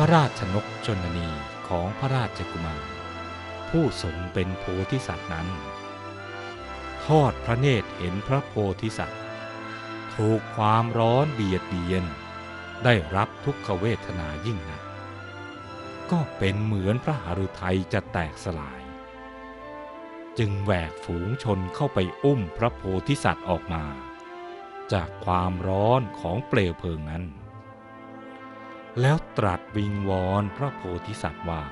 พระราชนกชนนีของพระราชกุมาร ผู้ทรงเป็นโพธิสัตว์นั้น ทอดพระเนตรเห็นพระโพธิสัตว์ ถูกความร้อนเบียดเบียน ได้รับทุกขเวทนายิ่งนัก ก็เป็นเหมือนพระหฤทัยจะแตกสลาย จึงแหวกฝูงชนเข้าไปอุ้มพระโพธิสัตว์ออกมา จากความร้อนของเปลวเพลิงนั้น แล้วตรัสวิงวอนพระโพธิสัตว์ว่า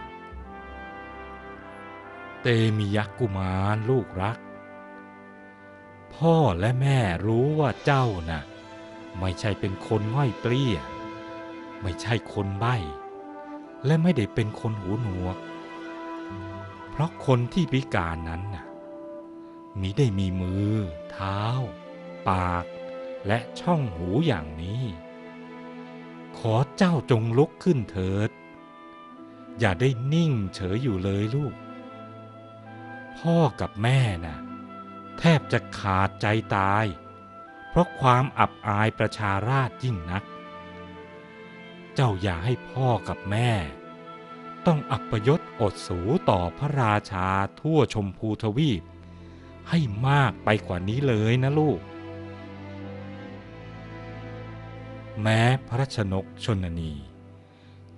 เตมียักษ์กุมารลูกรัก พ่อและแม่รู้ว่าเจ้าน่ะ ไม่ใช่เป็นคนง่อยเปลี้ย ไม่ใช่คนใบ้และไม่ได้เป็นคนหูหนวก เพราะคนที่พิการนั้นน่ะมิได้มีมือ เท้า ปาก และช่องหูอย่างนี้ ขอเจ้าจงลุกขึ้นเถิด อย่าได้นิ่งเฉยอยู่เลยลูก พ่อกับแม่น่ะ แทบจะขาดใจตาย เพราะความอับอายประชาราชยิ่งนัก เจ้าอย่าให้พ่อกับแม่ ต้องอัปยศอดสูต่อพระราชาทั่วชมพูทวีป ให้มากไปกว่านี้เลยนะลูก แม้พระชนกชนนี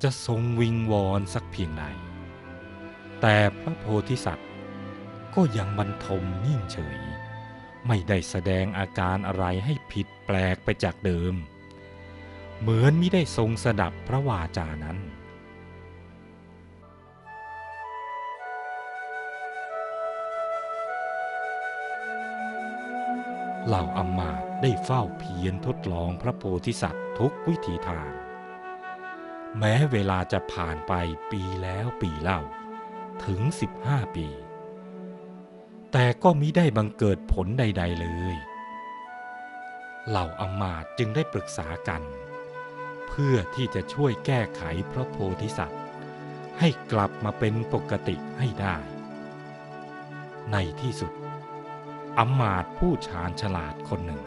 จะทรงวิงวอนสักเพียงใดแต่พระโพธิสัตว์ก็ยังบรรทมนิ่งเฉย ไม่ได้แสดงอาการอะไรให้ผิดแปลกไปจากเดิม เหมือนมิได้ทรงสดับพระวาจานั้นเหล่าอมาตย ได้เฝ้าเพียรทดลองพระโพธิสัตว์ทุกวิถีทาง แม้เวลาจะผ่านไปปีแล้วปีเล่า ถึง 15 ปี แต่ก็มิได้บังเกิดผลใด ๆเลย เหล่าอมาตจึงได้ปรึกษากัน เพื่อที่จะช่วยแก้ไขพระโพธิสัตว์ ให้กลับมาเป็นปกติให้ได้ ในที่สุดอมาตผู้ชาญฉลาดคนหนึ่ง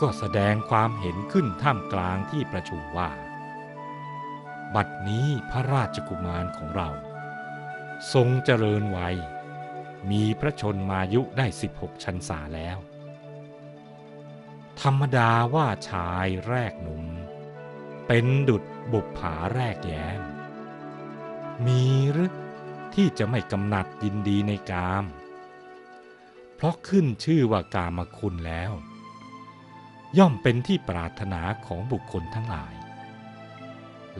ก็แสดงความเห็นขึ้นท่ามกลางที่ประชุมว่า บัดนี้พระราชกุมารของเรา ทรงเจริญวัย มีพระชนมายุได้ 16 ชันษาแล้ว ธรรมดาว่าชายแรกหนุ่ม เป็นดุจบุปผาแรกแย้ม มีหรือที่จะไม่กำหนัดยินดีในกาม เพราะขึ้นชื่อว่ากามคุณแล้ว ย่อมเป็นที่ปรารถนาของบุคคลทั้งหลาย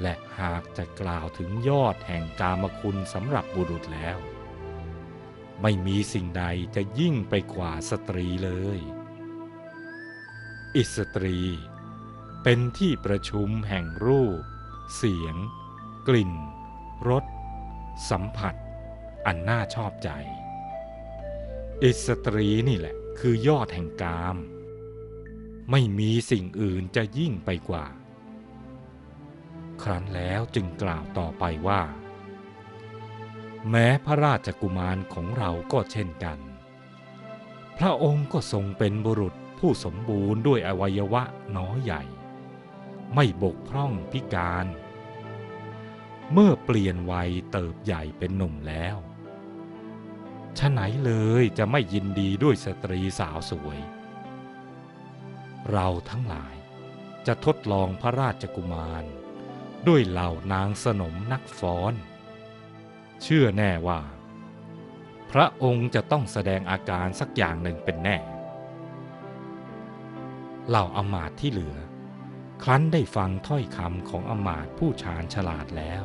และหากจะกล่าวถึงยอดแห่งกามคุณสำหรับบุรุษแล้ว ไม่มีสิ่งใดจะยิ่งไปกว่าสตรีเลย อิสตรีเป็นที่ประชุมแห่งรูป เสียง กลิ่น รส สัมผัส อันน่าชอบใจ อิสตรีนี่แหละคือยอดแห่งกาม ไม่มีสิ่งอื่นจะยิ่งไปกว่า ครั้นแล้วจึงกล่าวต่อไปว่า แม้พระราชกุมารของเราก็เช่นกัน พระองค์ก็ทรงเป็นบุรุษผู้สมบูรณ์ด้วยอวัยวะน้อยใหญ่ ไม่บกพร่องพิการ เมื่อเปลี่ยนวัยเติบใหญ่เป็นหนุ่มแล้วฉะไหนเลยจะไม่ยินดีด้วยสตรีสาวสวย เราทั้งหลายจะทดลองพระราชกุมาร ด้วยเหล่านางสนมนักฟ้อน เชื่อแน่ว่า พระองค์จะต้องแสดงอาการสักอย่างหนึ่งเป็นแน่ เหล่าอมาตที่เหลือ ครั้นได้ฟังถ้อยคำของอมาตผู้ชาญฉลาดแล้ว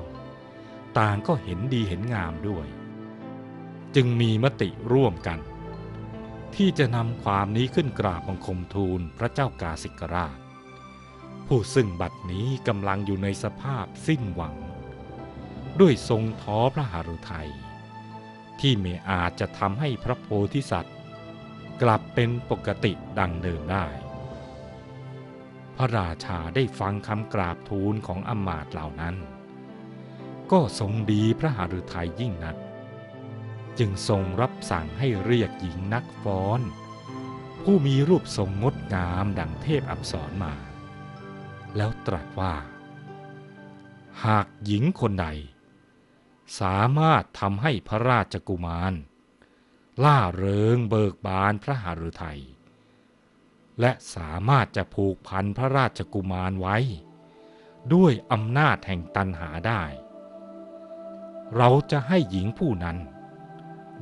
ต่างก็เห็นดีเห็นงามด้วย จึงมีมติร่วมกัน ที่จะนำความนี้ขึ้นกราบบังคมทูลพระเจ้ากาสิกราช ผู้ซึ่งบัดนี้กำลังอยู่ในสภาพสิ้นหวัง ด้วยทรงท้อพระหฤทัยที่ไม่อาจจะทำให้พระโพธิสัตว์ กลับเป็นปกติดังเดิมได้ พระราชาได้ฟังคำกราบทูลของอมาตเหล่านั้น ก็ทรงดีพระหฤทัยยิ่งนัก จึงทรงรับสั่งให้เรียกหญิงนักฟ้อน ผู้มีรูปทรงงดงามดังเทพอับสรมา แล้วตรัสว่าหหากหญิงคนใด สามารถทำให้พระราชกุมาร ล่าเริงเบิกบานพระหฤทัยและสามารถจะผูกพันพระราชกุมารไว้ ด้วยอำนาจแห่งตันหาได้ เราจะให้หญิงผู้นั้น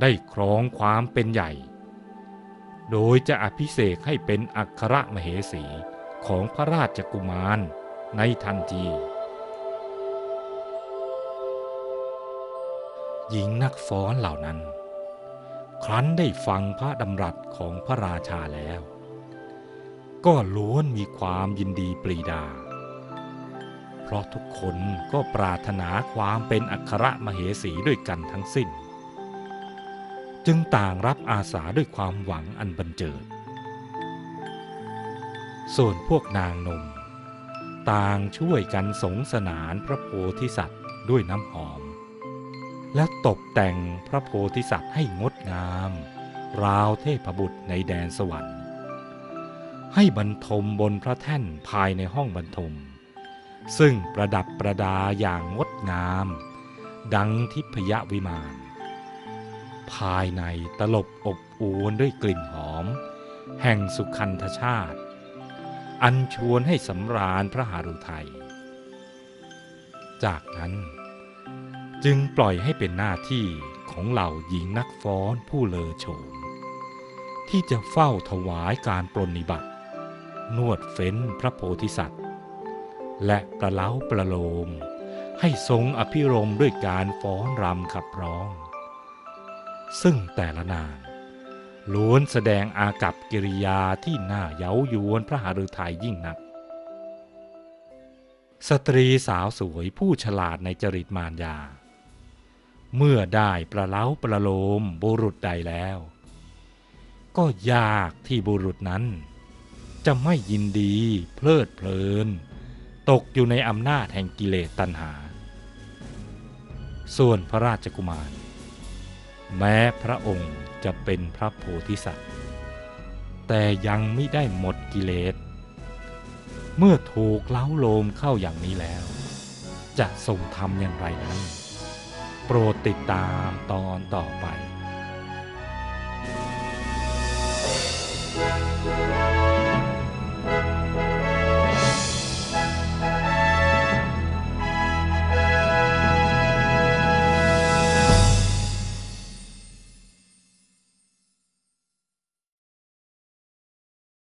ได้ครองความเป็นใหญ่ โดยจะอภิเษกให้เป็นอัครมเหสีของพระราชกุมารในทันที หญิงนักฟ้อนเหล่านั้น ครั้นได้ฟังพระดำรัสของพระราชาแล้ว ก็ล้วนมีความยินดีปรีดา เพราะทุกคนก็ปรารถนาความเป็นอัครมเหสีด้วยกันทั้งสิ้น จึงต่างรับอาสาด้วยความหวังอันบันเจิด ส่วนพวกนางนม ต่างช่วยกันสงสนานพระโพธิสัตว์ด้วยน้ำหอม และตกแต่งพระโพธิสัตว์ให้งดงาม ราวเทพบุตรในแดนสวรรค์ ให้บรรทมบนพระแท่นภายในห้องบรรทม ซึ่งประดับประดาอย่างงดงาม ดังทิพยวิมาน ภายในตลบอบอวนด้วยกลิ่นหอม แห่งสุขันธชาติ อันชวนให้สำราญพระหฤทัย จากนั้นจึงปล่อยให้เป็นหน้าที่ของเหล่าหญิงนักฟ้อนผู้เลอโฉม ที่จะเฝ้าถวายการปรนนิบัติ นวดเฟ้นพระโพธิสัตว์ และประเล้าประโลมให้ทรงอภิรมด้วยการฟ้อนรำขับร้อง ซึ่งแต่ละนางล้วนแสดงอากับกิริยาที่น่าเย้ายวนพระหฤทัยยิ่งนัก สตรีสาวสวยผู้ฉลาดในจริตมารยา เมื่อได้ประเล้าประโลมบุรุษใดแล้ว ก็ยากที่บุรุษนั้น จะไม่ยินดีเพลิดเพลิน ตกอยู่ในอำนาจแห่งกิเลสตัณหา ส่วนพระราชกุมาร แม้พระองค์จะเป็นพระโพธิสัตว์ แต่ยังไม่ได้หมดกิเลส เมื่อถูกเล้าโลมเข้าอย่างนี้แล้ว จะทรงทำอย่างไรนั้น โปรดติดตามตอนต่อไป Thank you.